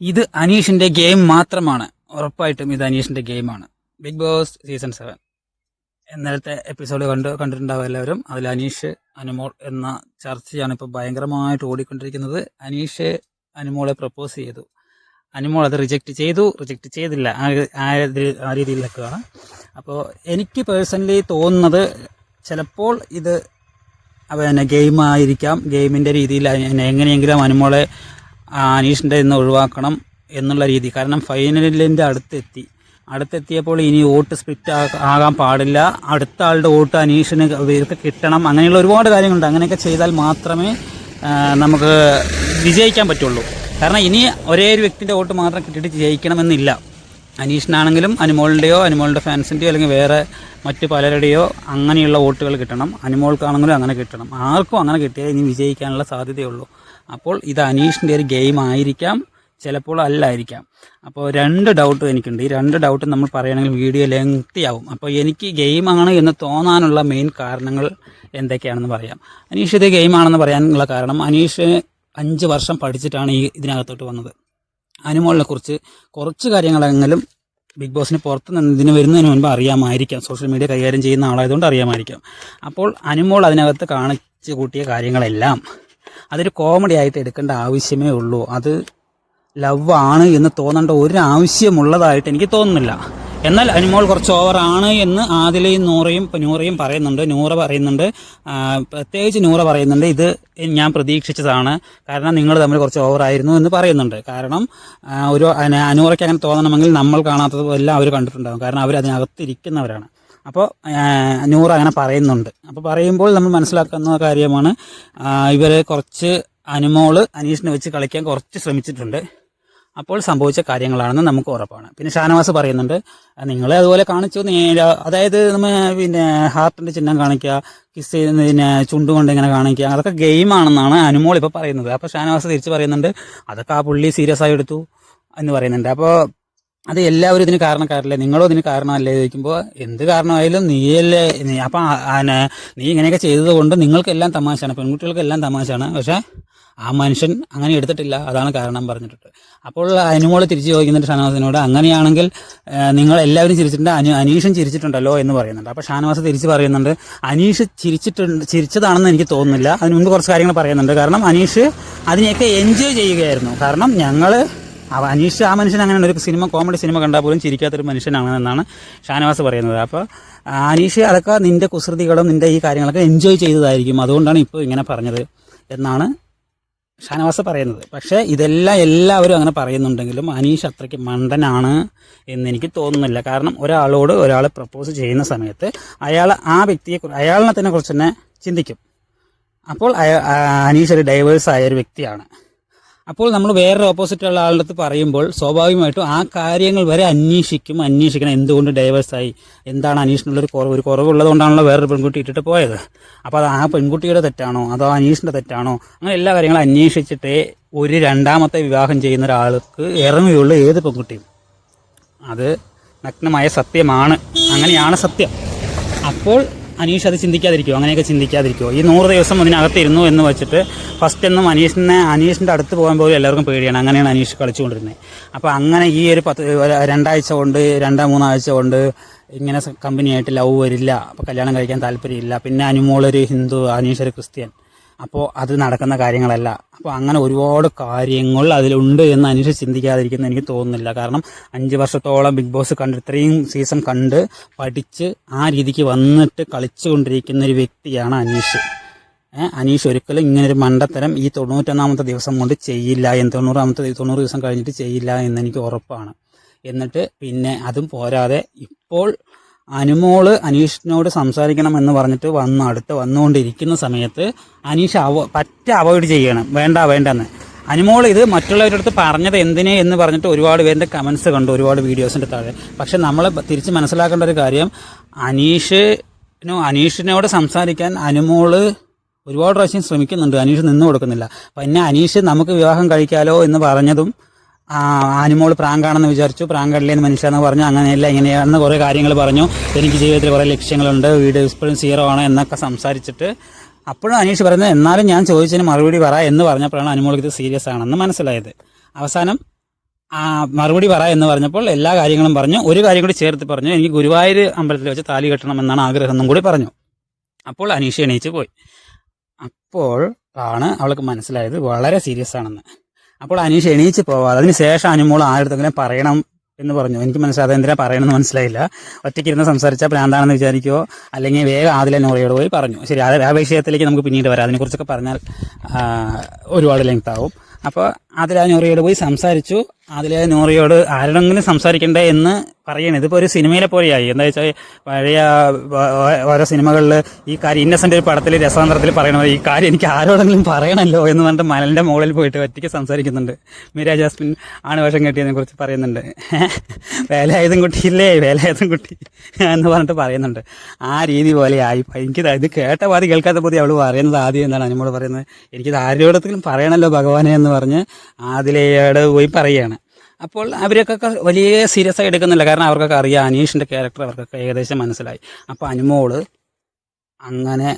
ഇത് അനീഷിന്റെ ഗെയിം മാത്രമാണ്. ഉറപ്പായിട്ടും ഇത് അനീഷിന്റെ ഗെയിമാണ്. Bigg Boss season seven. ഇന്നലത്തെ എപ്പിസോഡ് കണ്ട് കണ്ടിട്ടുണ്ടാവും എല്ലാവരും. അതിൽ അനീഷ് അനുമോൾ എന്ന ചർച്ചയാണ് ഇപ്പോൾ ഭയങ്കരമായിട്ട് ഓടിക്കൊണ്ടിരിക്കുന്നത്. അനീഷ് അനുമോളെ പ്രപ്പോസ് ചെയ്തു. അനുമോൾ അത് റിജക്റ്റ് ചെയ്തു. റിജക്റ്റ് ചെയ്തില്ല. ആ ആ രീതിയിലൊക്കെയാണ് അപ്പോൾ എനിക്ക് പേഴ്സണലി തോന്നുന്നത് ചിലപ്പോൾ ഇത് പിന്നെ ഗെയിം ആയിരിക്കാം ഗെയിമിന്റെ രീതിയിൽ എങ്ങനെയെങ്കിലും അനുമോളെ അനീഷിന്റെ നിന്ന് ഒഴിവാക്കണം എന്നുള്ള രീതി. കാരണം ഫൈനലിന്റെ അടുത്തെത്തി. അടുത്തെത്തിയപ്പോൾ ഇനി വോട്ട് സ്പ്ലിറ്റ് ആകാൻ പാടില്ല. അടുത്ത ആളുടെ വോട്ട് അനീഷിന് ഇവർക്ക് കിട്ടണം. അങ്ങനെയുള്ള ഒരുപാട് കാര്യങ്ങളുണ്ട്. അങ്ങനെയൊക്കെ ചെയ്താൽ മാത്രമേ നമുക്ക് വിജയിക്കാൻ പറ്റുള്ളൂ. കാരണം ഇനി ഒരേ ഒരു വ്യക്തിന്റെ വോട്ട് മാത്രം കിട്ടിയിട്ട് ജയിക്കണമെന്നില്ല. അനീഷിനാണെങ്കിലും അനുമോളിന്റെയോ അനുമോളിന്റെ ഫാൻസിന്റെയോ അല്ലെങ്കിൽ വേറെ മറ്റു പലരുടെയോ അങ്ങനെയുള്ള വോട്ടുകൾ കിട്ടണം. അനുമോൾക്കാണെങ്കിലും അങ്ങനെ കിട്ടണം. ആർക്കും അങ്ങനെ കിട്ടിയാൽ ഇനി വിജയിക്കാനുള്ള സാധ്യതയുള്ളൂ അപ്പോൾ ഇത് അനീഷിന്റെ ഒരു ഗെയിം ആയിരിക്കാം. ചിലപ്പോൾ അല്ലായിരിക്കാം. അപ്പോൾ രണ്ട് ഡൗട്ട് എനിക്കുണ്ട്. ഈ രണ്ട് ഡൗട്ട് നമ്മൾ പറയുകയാണെങ്കിൽ വീഡിയോ ലെങ്തി ആവും അപ്പോൾ എനിക്ക് ഗെയിമാണ് എന്ന് തോന്നാനുള്ള മെയിൻ കാരണങ്ങൾ എന്തൊക്കെയാണെന്ന് പറയാം. അനീഷ് ഇത് ഗെയിമാണെന്ന് പറയാനുള്ള കാരണം അനീഷ് അഞ്ച് വർഷം പഠിച്ചിട്ടാണ് ഈ ഇതിനകത്തോട്ട് വന്നത്. അനുമോളിനെ കുറിച്ച് കുറച്ച് കാര്യങ്ങളെങ്കിലും ബിഗ് ബോസിന് പുറത്ത് നിന്ന് ഇതിന് വരുന്നതിന് മുൻപ് അറിയാമായിരിക്കാം. സോഷ്യൽ മീഡിയ കൈകാര്യം ചെയ്യുന്ന ആളായതുകൊണ്ട് അറിയാമായിരിക്കാം. അപ്പോൾ അനുമോൾ അതിനകത്ത് കാണിച്ചു കൂട്ടിയ കാര്യങ്ങളെല്ലാം അതൊരു കോമഡി ആയിട്ട് എടുക്കേണ്ട ആവശ്യമേ ഉള്ളൂ. അത് ലവ് ആണ് എന്ന് തോന്നേണ്ട ഒരു ആവശ്യമുള്ളതായിട്ട് എനിക്ക് തോന്നുന്നില്ല. എന്നാൽ അനുമോൾ കുറച്ച് ഓവറാണ് എന്ന് ആദിലയും നൂറയും നൂറയും പറയുന്നുണ്ട്. നൂറ പറയുന്നുണ്ട്. പ്രത്യേകിച്ച് നൂറ പറയുന്നുണ്ട്. ഇത് ഞാൻ പ്രതീക്ഷിച്ചതാണ്. കാരണം നിങ്ങൾ തമ്മിൽ കുറച്ച് ഓവറായിരുന്നു എന്ന് പറയുന്നുണ്ട്. കാരണം ഒരു അന- അനൂറയ്ക്ക് അങ്ങനെ തോന്നണമെങ്കിൽ നമ്മൾ കാണാത്തത് എല്ലാം അവർ കണ്ടിട്ടുണ്ടാകും കാരണം അവർ അതിനകത്തിരിക്കുന്നവരാണ് അപ്പോൾ നൂറ് അങ്ങനെ പറയുന്നുണ്ട്. അപ്പോൾ പറയുമ്പോൾ നമ്മൾ മനസ്സിലാക്കുന്ന കാര്യമാണ് ഇവർ കുറച്ച് അനുമോൾ അനീഷിനെ വെച്ച് കളിക്കാൻ കുറച്ച് ശ്രമിച്ചിട്ടുണ്ട്. അപ്പോൾ സംഭവിച്ച കാര്യങ്ങളാണെന്ന് നമുക്ക് ഉറപ്പാണ്. പിന്നെ ഷാനവാസ് പറയുന്നുണ്ട് നിങ്ങളെ അതുപോലെ കാണിച്ചു അതായത് നമ്മൾ പിന്നെ ഹാർട്ടിന്റെ ചിഹ്നം കാണിക്കുക കിസ് പിന്നെ ചുണ്ടുകൊണ്ട് ഇങ്ങനെ കാണിക്കുക അതൊക്കെ ഗെയിമാണെന്നാണ് അനുമോൾ ഇപ്പോൾ പറയുന്നത്. അപ്പോൾ ഷാനവാസ് തിരിച്ച് പറയുന്നുണ്ട് അതൊക്കെ ആ പുള്ളി സീരിയസ് ആയി എടുത്തു എന്ന് പറയുന്നുണ്ട്. അപ്പോൾ അത് എല്ലാവരും ഇതിന് കാരണക്കാരല്ലേ? നിങ്ങളോ ഇതിന് കാരണമല്ലേ ചോദിക്കുമ്പോൾ എന്ത് കാരണമായാലും നീയല്ലേ നീ അപ്പം നീ ഇങ്ങനെയൊക്കെ ചെയ്തത് കൊണ്ട് നിങ്ങൾക്കെല്ലാം തമാശയാണ് പെൺകുട്ടികൾക്കെല്ലാം തമാശയാണ്. പക്ഷേ ആ മനുഷ്യൻ അങ്ങനെ എടുത്തിട്ടില്ല അതാണ് കാരണം പറഞ്ഞിട്ടുണ്ട്. അപ്പോൾ അനുമോൾ തിരിച്ചു ചോദിക്കുന്നുണ്ട് ഷാനവാസിനോട് അങ്ങനെയാണെങ്കിൽ നിങ്ങൾ എല്ലാവരും ചിരിച്ചിട്ടുണ്ട് അനു അനീഷും ചിരിച്ചിട്ടുണ്ടല്ലോ എന്ന് പറയുന്നുണ്ട്. അപ്പോൾ ഷാനവാസ് തിരിച്ച് പറയുന്നുണ്ട് അനീഷ് ചിരിച്ചിട്ടുണ്ട് ചിരിച്ചതാണെന്ന് എനിക്ക് തോന്നുന്നില്ല. അതിന് മുമ്പ് കുറച്ച് കാര്യങ്ങൾ പറയുന്നുണ്ട്. കാരണം അനീഷ് അതിനെയൊക്കെ എൻജോയ് ചെയ്യുകയായിരുന്നു. കാരണം ഞങ്ങൾ അവ അനീഷ് ആ മനുഷ്യൻ അങ്ങനെ ഒരു സിനിമ കോമഡി സിനിമ കണ്ടാൽ പോലും ചിരിക്കാത്തൊരു മനുഷ്യനാണെന്നാണ് ഷാനവാസ് പറയുന്നത്. അപ്പോൾ അനീഷ് അതൊക്കെ നിന്റെ കുസൃതികളും നിന്റെ ഈ കാര്യങ്ങളൊക്കെ എൻജോയ് ചെയ്തതായിരിക്കും. അതുകൊണ്ടാണ് ഇപ്പോൾ ഇങ്ങനെ പറഞ്ഞത് എന്നാണ് ഷാനവാസ് പറയുന്നത്. പക്ഷേ ഇതെല്ലാം എല്ലാവരും അങ്ങനെ പറയുന്നുണ്ടെങ്കിലും അനീഷ് അത്രയ്ക്ക് മണ്ടനാണ് എന്ന് എനിക്ക് തോന്നുന്നില്ല. കാരണം ഒരാളോട് ഒരാൾ പ്രപ്പോസ് ചെയ്യുന്ന സമയത്ത് അയാൾ ആ വ്യക്തിയെ അയാളിനെ തന്നെ കുറിച്ച് തന്നെ ചിന്തിക്കും. അപ്പോൾ അനീഷ് ഒരു ഡൈവേഴ്സ് ആയ ഒരു വ്യക്തിയാണ്. അപ്പോൾ നമ്മൾ വേറൊരു ഓപ്പോസിറ്റ് ഉള്ള ആളുടെ അടുത്ത് പറയുമ്പോൾ സ്വാഭാവികമായിട്ടും ആ കാര്യങ്ങൾ വരെ അന്വേഷിക്കും അന്വേഷിക്കണം എന്തുകൊണ്ട് ഡൈവേഴ്സായി എന്താണ് അനീഷിനുള്ളൊരു കുറവ് ഒരു കുറവുള്ളത് കൊണ്ടാണല്ലോ വേറൊരു പെൺകുട്ടി ഇട്ടിട്ട് പോയത്. അപ്പോൾ അത് ആ പെൺകുട്ടിയുടെ തെറ്റാണോ അതോ അനീഷിന്റെ തെറ്റാണോ അങ്ങനെ എല്ലാ കാര്യങ്ങളും അന്വേഷിച്ചിട്ടേ ഒരു രണ്ടാമത്തെ വിവാഹം ചെയ്യുന്ന ഒരാൾക്ക് ഇറങ്ങുകയുള്ളൂ ഏത് പെൺകുട്ടിയും. അത് നഗ്നമായ സത്യമാണ്. അങ്ങനെയാണ് സത്യം. അപ്പോൾ അനീഷ് അത് ചിന്തിക്കാതിരിക്കുമോ അങ്ങനെയൊക്കെ ചിന്തിക്കാതിരിക്കുമോ ഈ നൂറ് ദിവസം അതിനകത്തിരുന്നു എന്ന് വെച്ചിട്ട് ഫസ്റ്റ് ഒന്നും അനീഷിനെ അനീഷിന്റെ അടുത്ത് പോകാൻ പോലും എല്ലാവർക്കും പേടിയാണ്. അങ്ങനെയാണ് അനീഷ് കളിച്ചുകൊണ്ടിരുന്നത്. അപ്പോൾ അങ്ങനെ ഈ ഒരു പത്ത് രണ്ടാഴ്ച കൊണ്ട് രണ്ടോ മൂന്നാഴ്ച കൊണ്ട് ഇങ്ങനെ കമ്പനിയായിട്ട് ലവ് വരില്ല. അപ്പോൾ കല്യാണം കഴിക്കാൻ താല്പര്യമില്ല. പിന്നെ അനുമോളൊരു ഹിന്ദു അനീഷ് ഒരു ക്രിസ്ത്യൻ. അപ്പോൾ അത് നടക്കുന്ന കാര്യങ്ങളല്ല. അപ്പോൾ അങ്ങനെ ഒരുപാട് കാര്യങ്ങൾ അതിലുണ്ട് എന്ന് അനീഷ് ചിന്തിക്കാതിരിക്കുന്ന എനിക്ക് തോന്നുന്നില്ല. കാരണം അഞ്ച് വർഷത്തോളം ബിഗ് ബോസ് കണ്ട് ഇത്രയും സീസൺ കണ്ട് പഠിച്ച് ആ രീതിക്ക് വന്നിട്ട് കളിച്ചുകൊണ്ടിരിക്കുന്ന ഒരു വ്യക്തിയാണ് അനീഷ്. അനീഷ് ഒരിക്കലും ഇങ്ങനെ ഒരു മണ്ടത്തരം ഈ തൊണ്ണൂറ്റൊന്നാമത്തെ ദിവസം കൊണ്ട് ചെയ്യില്ല എന്ന് തൊണ്ണൂറാമത്തെ തൊണ്ണൂറ് ദിവസം കഴിഞ്ഞിട്ട് ചെയ്യില്ല എന്ന് എനിക്ക് ഉറപ്പാണ്. എന്നിട്ട് പിന്നെ അതും പോരാതെ ഇപ്പോൾ അനുമോൾ അനീഷിനോട് സംസാരിക്കണം എന്ന് പറഞ്ഞിട്ട് വന്ന് അടുത്ത് വന്നുകൊണ്ടിരിക്കുന്ന സമയത്ത് അനീഷ് അവ പറ്റ അവോയ്ഡ് ചെയ്യണം. വേണ്ട വേണ്ടെന്ന്. അനുമോൾ ഇത് മറ്റുള്ളവരുടെ അടുത്ത് പറഞ്ഞത് എന്തിനെ എന്ന് പറഞ്ഞിട്ട് ഒരുപാട് പേരുടെ കമൻസ് കണ്ടു ഒരുപാട് വീഡിയോസിന്റെ താഴെ. പക്ഷെ നമ്മൾ തിരിച്ച് മനസ്സിലാക്കേണ്ട ഒരു കാര്യം അനീഷിനോ അനീഷിനോട് സംസാരിക്കാൻ അനുമോൾ ഒരുപാട് പ്രാവശ്യം ശ്രമിക്കുന്നുണ്ട്. അനീഷ് നിന്നു കൊടുക്കുന്നില്ല. പിന്നെ അനീഷ് നമുക്ക് വിവാഹം കഴിക്കാലോ എന്ന് പറഞ്ഞതും ആ, അനുമോൾ പ്രാങ്കാണെന്ന് വിചാരിച്ചു. പ്രാങ്കടലേന്ന് മനുഷ്യന്ന് പറഞ്ഞു. അങ്ങനെയല്ല ഇങ്ങനെയാണെന്ന് കുറേ കാര്യങ്ങൾ പറഞ്ഞു. എനിക്ക് ജീവിതത്തിൽ കുറേ ലക്ഷ്യങ്ങളുണ്ട്. വീട് ഇപ്പോഴും സീറോ ആണ് എന്നൊക്കെ സംസാരിച്ചിട്ട് അപ്പോഴും അനീഷ് പറയുന്നത് എന്നാലും ഞാൻ ചോദിച്ചതിന് മറുപടി പറ എന്ന് പറഞ്ഞപ്പോഴാണ് അനുമോൾക്ക് ഇത് സീരിയസ് ആണെന്ന് മനസ്സിലായത്. അവസാനം ആ മറുപടി പറ എന്ന് പറഞ്ഞപ്പോൾ എല്ലാ കാര്യങ്ങളും പറഞ്ഞു. ഒരു കാര്യം കൂടി ചേർത്ത് പറഞ്ഞു. എനിക്ക് ഗുരുവായൂർ അമ്പലത്തിൽ വെച്ച് താലി കെട്ടണം എന്നാണ് ആഗ്രഹം എന്നും കൂടി പറഞ്ഞു. അപ്പോൾ അനീഷ് എണീച്ച് പോയി. അപ്പോൾ ആണ് അവൾക്ക് മനസ്സിലായത് വളരെ സീരിയസ് ആണെന്ന്. അപ്പോൾ അനീഷ് എണീച്ച് പോവാതെ അതിന് ശേഷം അനുമോൾ ആരുടെങ്കിലും പറയണം എന്ന് പറഞ്ഞു. എനിക്ക് മനസ്സിലാകാതെ എന്തിനാ പറയണമെന്ന് മനസ്സിലായില്ല. ഒറ്റയ്ക്ക് ഇരുന്ന് സംസാരിച്ചാൽ ഭ്രാന്താണെന്ന് വിചാരിക്കുമോ അല്ലെങ്കിൽ വേഗം ആദിലെ നോറയോട് പോയി പറഞ്ഞു. ശരി അത് ആ വിഷയത്തിലേക്ക് നമുക്ക് പിന്നീട് വരാം. അതിനെക്കുറിച്ചൊക്കെ പറഞ്ഞാൽ ഒരുപാട് ലെങ്ത് ആവും. അപ്പോൾ ആദില നോറയോട് പോയി സംസാരിച്ചു. ആദില നോറയോട് ആരോടെങ്കിലും സംസാരിക്കണ്ടേ എന്ന് പറയണത് ഇതിപ്പോ ഒരു സിനിമയിലെ പോലെയായി. എന്താ വെച്ചാൽ പഴയ ഓരോ സിനിമകളിൽ ഈ കാര്യം ഇന്നസെന്റ് ഒരു പടത്തിൽ രസതന്ത്രത്തിൽ പറയണത് ഈ കാര്യം എനിക്ക് ആരോടെങ്കിലും പറയണല്ലോ എന്ന് പറഞ്ഞിട്ട് മലന്റെ മുകളിൽ പോയിട്ട് ഒറ്റയ്ക്ക് സംസാരിക്കുന്നുണ്ട്. മീര ജാസ്മിൻ ആണ് വേഷം കെട്ടിയതിനെ കുറിച്ച് പറയുന്നുണ്ട്. വേലായുധം കുട്ടിയില്ലേ വേലായുധം കുട്ടി എന്ന് പറഞ്ഞിട്ട് പറയുന്നുണ്ട്. ആ രീതി പോലെ ആയി എനിക്ക് ഇത് കേട്ട പാതി കേൾക്കാത്ത പോയി അവൾ പറയുന്നത് ആദ്യം എന്താണ് നമ്മൾ പറയുന്നത്? എനിക്കിത് ആരോടത്തിലും പറയണല്ലോ ഭഗവാനെ എന്ന് പറഞ്ഞ് ആദിലയോട് പോയി പറയുകയാണ്. അപ്പോൾ അവരൊക്കെ വലിയ സീരിയസ് ആയി എടുക്കുന്നില്ല. കാരണം അവർക്കൊക്കെ അറിയാം അനീഷിന്റെ ക്യാരക്ടർ അവർക്കൊക്കെ ഏകദേശം മനസ്സിലായി. അപ്പോൾ അനുമോൾ അങ്ങനെ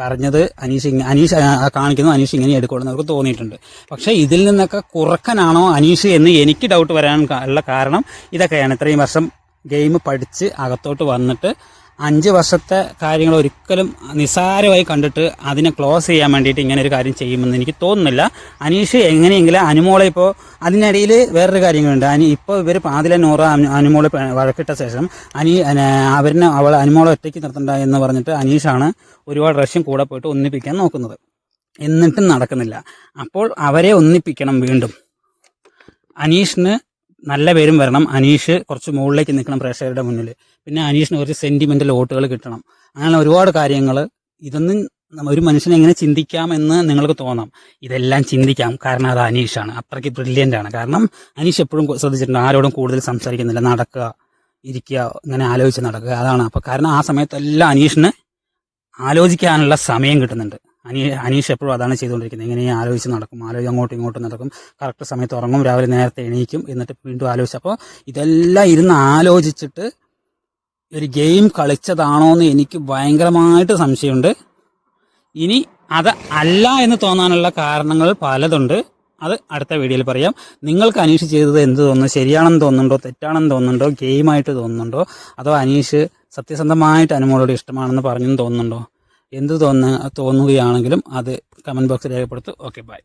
പറഞ്ഞത് അനീഷ് ഇങ്ങനെ അനീഷ് കാണിക്കുന്നു അനീഷ് ഇങ്ങനെ എടുക്കുള്ളൂ അവർക്ക് തോന്നിയിട്ടുണ്ട്. പക്ഷേ ഇതിൽ നിന്നൊക്കെ കുറക്കനാണോ അനീഷ് എന്ന് എനിക്ക് ഡൗട്ട് വരാൻ ഉള്ള കാരണം ഇതൊക്കെയാണ്. ഇത്രയും വർഷം ഗെയിം പഠിച്ച് അകത്തോട്ട് വന്നിട്ട് അഞ്ച് വർഷത്തെ കാര്യങ്ങൾ ഒരിക്കലും നിസ്സാരമായി കണ്ടിട്ട് അതിനെ ക്ലോസ് ചെയ്യാൻ വേണ്ടിയിട്ട് ഇങ്ങനെ ഒരു കാര്യം ചെയ്യുമെന്ന് എനിക്ക് തോന്നുന്നില്ല. അനീഷ് എങ്ങനെയെങ്കിലും അനുമോളെ ഇപ്പോൾ അതിനിടയിൽ വേറൊരു കാര്യങ്ങളുണ്ട്. അനി ഇപ്പോൾ ഇവർ പാതിലെ നൂറ് അനു- അനുമോളെ വഴക്കിട്ട ശേഷം അന- അവരിനെ അവൾ അനുമോളെ ഒറ്റയ്ക്ക് നിർത്തണ്ട എന്ന് പറഞ്ഞിട്ട് അനീഷാണ് ഒരുപാട് റഷ്യം കൂടെ പോയിട്ട് ഒന്നിപ്പിക്കാൻ നോക്കുന്നത്. എന്നിട്ടും നടക്കുന്നില്ല. അപ്പോൾ അവരെ ഒന്നിപ്പിക്കണം വീണ്ടും. അനീഷിന് നല്ല പേരും വരണം. അനീഷ് കുറച്ച് മുകളിലേക്ക് നിൽക്കണം പ്രേക്ഷകരുടെ മുന്നിൽ. പിന്നെ അനീഷിന് കുറച്ച് സെന്റിമെന്റൽ വോട്ടുകൾ കിട്ടണം. അങ്ങനെ ഒരുപാട് കാര്യങ്ങൾ ഇതൊന്നും ഒരു മനുഷ്യനെ എങ്ങനെ ചിന്തിക്കാം എന്ന് നിങ്ങൾക്ക് തോന്നാം. ഇതെല്ലാം ചിന്തിക്കാം. കാരണം അത് അനീഷാണ്. അത്രയ്ക്ക് ബ്രില്യന്റ് ആണ്. കാരണം അനീഷ് എപ്പോഴും ശ്രദ്ധിച്ചിട്ടുണ്ട്. ആരോടും കൂടുതൽ സംസാരിക്കുന്നില്ല. നടക്കുക ഇരിക്കുക ഇങ്ങനെ ആലോചിച്ച് നടക്കുക. അതാണ്. അപ്പോൾ കാരണം ആ സമയത്തെല്ലാം അനീഷിന് ആലോചിക്കാനുള്ള സമയം കിട്ടുന്നുണ്ട്. അനീ അനീഷ് എപ്പോഴും അതാണ് ചെയ്തുകൊണ്ടിരിക്കുന്നത്. ഇങ്ങനെ ആലോചിച്ച് നടക്കും. ആലോചിച്ച് അങ്ങോട്ടും ഇങ്ങോട്ടും നടക്കും. കറക്റ്റ് സമയത്ത് ഉറങ്ങും. രാവിലെ നേരത്തെ എണീക്കും. എന്നിട്ട് വീണ്ടും ആലോചിച്ച് അപ്പോൾ ഇതെല്ലാം ഇരുന്ന് ആലോചിച്ചിട്ട് ഒരു ഗെയിം കളിച്ചതാണോ എന്ന് എനിക്ക് ഭയങ്കരമായിട്ട് സംശയമുണ്ട്. ഇനി അത് അല്ല എന്ന് തോന്നാനുള്ള കാരണങ്ങൾ പലതുണ്ട്. അത് അടുത്ത വീഡിയോയിൽ പറയാം. നിങ്ങൾക്ക് അനീഷ് ചെയ്തത് എന്ത് തോന്നുന്നു? ശരിയാണെന്ന് തോന്നുന്നുണ്ടോ? തെറ്റാണെന്ന് തോന്നുന്നുണ്ടോ? ഗെയിമായിട്ട് തോന്നുന്നുണ്ടോ? അതോ അനീഷ് സത്യസന്ധമായിട്ട് അനുമോളോട് ഇഷ്ടമാണെന്ന് പറഞ്ഞെന്ന് തോന്നുന്നുണ്ടോ? എന്ത് തോന്നുക തോന്നുകയാണെങ്കിലും അത് കമന്റ് ബോക്സിൽ രേഖപ്പെടുത്തും. Okay bye